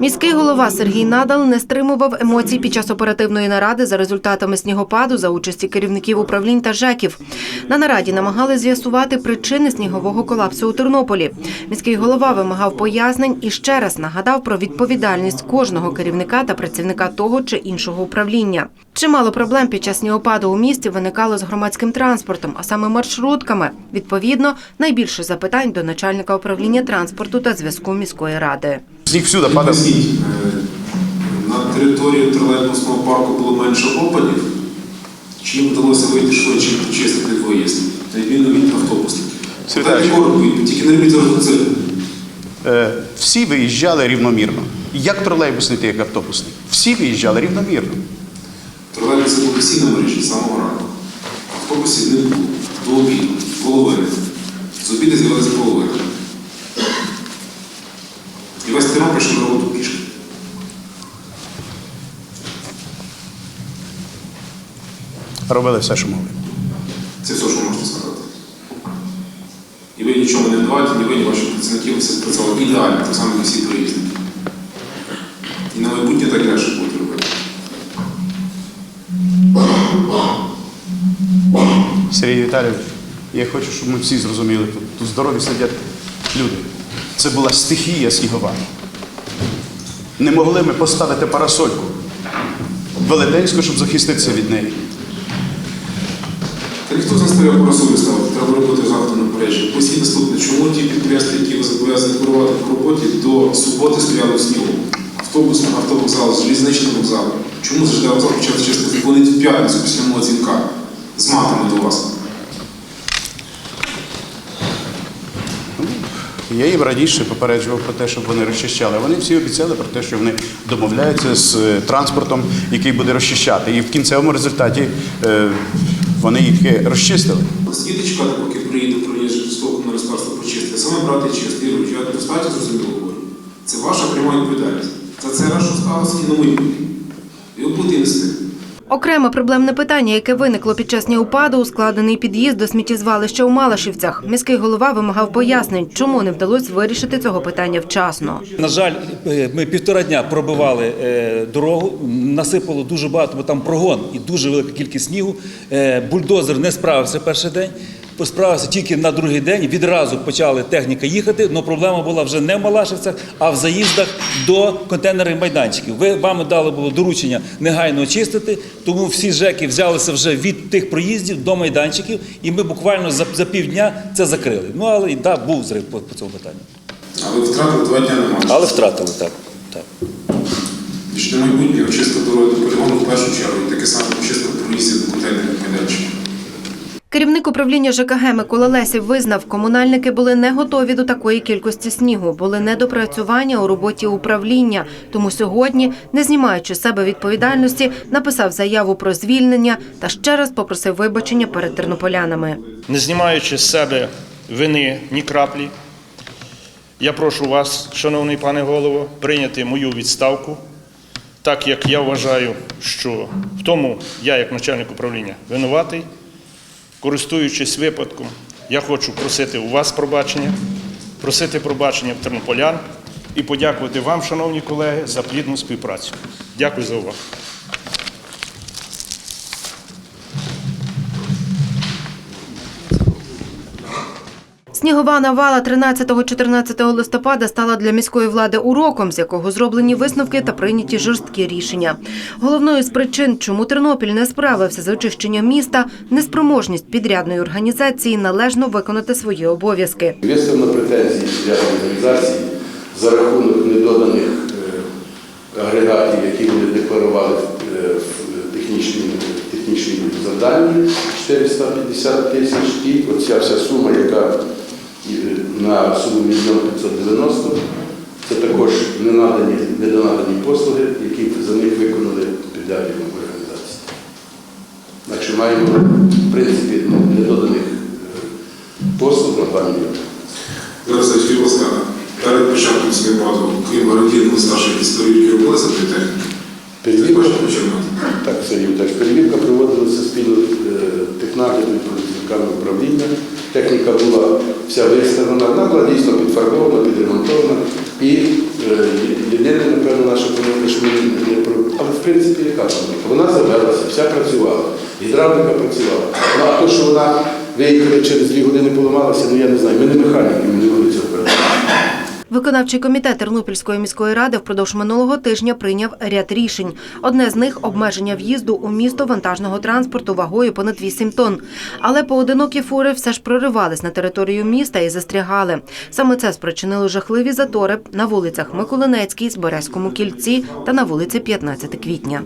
Міський голова Сергій Надал не стримував емоцій під час оперативної наради за результатами снігопаду за участі керівників управлінь та ЖЕКів. На нараді намагали з'ясувати причини снігового колапсу у Тернополі. Міський голова вимагав пояснень і ще раз нагадав про відповідальність кожного керівника та працівника того чи іншого управління. Чимало проблем під час снігопаду у місті виникало з громадським транспортом, а саме маршрутками. Відповідно, найбільше запитань до начальника управління транспорту та зв'язку міської ради. Сніг всюди падав. Поясніть, е, на території тролейбусного парку було менше опадів, чи їм вдалося вийти швидше і почистити виїзд, на відміну від автобусників? Дайте коротко тільки не робіть це. Е, Всі виїжджали рівномірно. Як тролейбусний, так як автобусний. Всі виїжджали рівномірно. Тролейбуси були всі на мережі з самого ранку. Автобусів не було. До обіду, половини. З обіду з'явилася половина. Весь Тернопіль на роботу пішки. Робили все, що могли. Це все, що можна сказати. І ви нічого не давайте, ні ви, ні ваші працівники, ви все працювали ідеально, так само, і всі перевізники. І на майбутнє так далі будуть робити. Сергій Віталійович, я хочу, щоб ми всі зрозуміли, тут, тут здорові сидять люди. Це була стихія снігова. Не могли ми поставити парасольку велетенську, щоб захиститися від неї. Та ніхто з нас парасолі ставити, треба робити завтра на мережі. Поясніть наступне, чому ті підприємства, які ви зобов'язані керувати по роботі, до суботи стояли в снігу? Автобус, автовокзал, залізничний вокзал. Чому завжди вокзал почав чистити вони в п'ятницю після мого дзвінка з матами до вас? Я їм раніше попереджував про те, щоб вони розчищали. Вони всі обіцяли про те, що вони домовляються з е, транспортом, який буде розчищати. І в кінцевому результаті е, вони їх розчистили. Скільки чекати, поки приїде жорстоко на господарство почистити? Саме брати Юрій, я достатньо зрозуміло говорю. Це ваша пряма відповідальність. За це раз, що сталося, і на майбутнє. І ви будете. Окреме проблемне питання, яке виникло під час неупаду, ускладений під'їзд до сміттєзвалища у Малашівцях. Міський голова вимагав пояснень, чому не вдалося вирішити цього питання вчасно. На жаль, е, ми півтора дня пробивали е, дорогу, насипало дуже багато, бо там прогон і дуже велика кількість снігу. Е, Бульдозер не справився перший день. Справився тільки на другий день. Відразу почали техніка їхати. але проблема була вже не в Малашівцях, а в заїздах до контейнерних майданчиків. Ви вам дали було доручення негайно очистити, тому всі ЖЕКи взялися вже від тих проїздів до майданчиків, і ми буквально за, за півдня це закрили. Ну але і да, був зрив по, по цьому питанню. А ви втратили два дня немає. Але втратили так. так. На майбутнє очистив дорогу до полігону в першу чергу і таке саме очистив проїздів до контейнерних майданчиків. Керівник управління ЖКГ Микола Лесів визнав, комунальники були не готові до такої кількості снігу, були недопрацювання у роботі управління. Тому сьогодні, не знімаючи з себе відповідальності, написав заяву про звільнення та ще раз попросив вибачення перед тернополянами. не знімаючи з себе вини ні краплі, я прошу вас, шановний пане голово, прийняти мою відставку, так як я вважаю, що в тому я, як начальник управління, винуватий. Користуючись випадком, я хочу просити у вас пробачення, просити пробачення в тернополян і подякувати вам, шановні колеги, за плідну співпрацю. Дякую за увагу. Снігова навала 13-14 листопада стала для міської влади уроком, з якого зроблені висновки та прийняті жорсткі рішення. Головною з причин, чому Тернопіль не справився з очищенням міста, неспроможність підрядної організації належно виконати свої обов'язки. Виставлено претензії для організацій за рахунок недоданих е, агрегатів, які вони декларували е, в технічній завданні 450 тисяч, і оця вся на суму 1 590, це також ненадані, недонадані послуги, які за них виконали підрядні організації. Так маємо, в принципі, ну, недоданих е, послуг на 2 мільйони. Зараз будь перед початком снігопаду, крім гарантійного перевірки робилися при техніки? Перевірка, так, Сергій Віталійович, перевірка проводилася спільно е, технагляду і працівниками управління. Техніка була вся виставлена, вона була дійсно підфарбована, підремонтована, І єдине, напевно, наша помилка, що ми не про. Але в принципі, яка помилка? Вона завелася, вся працювала, гідравліка працювала. Ну а то, що вона виїхала через дві години поламалася, ну я не знаю. Ми не механіки, ми не цього передати. Виконавчий комітет Тернопільської міської ради впродовж минулого тижня прийняв ряд рішень. Одне з них обмеження в'їзду у місто вантажного транспорту вагою понад 8 тонн. Але поодинокі фури все ж проривались на територію міста і застрягали. Саме це спричинило жахливі затори на вулицях Миколинецькій, Зберезькому кільці та на вулиці 15 квітня.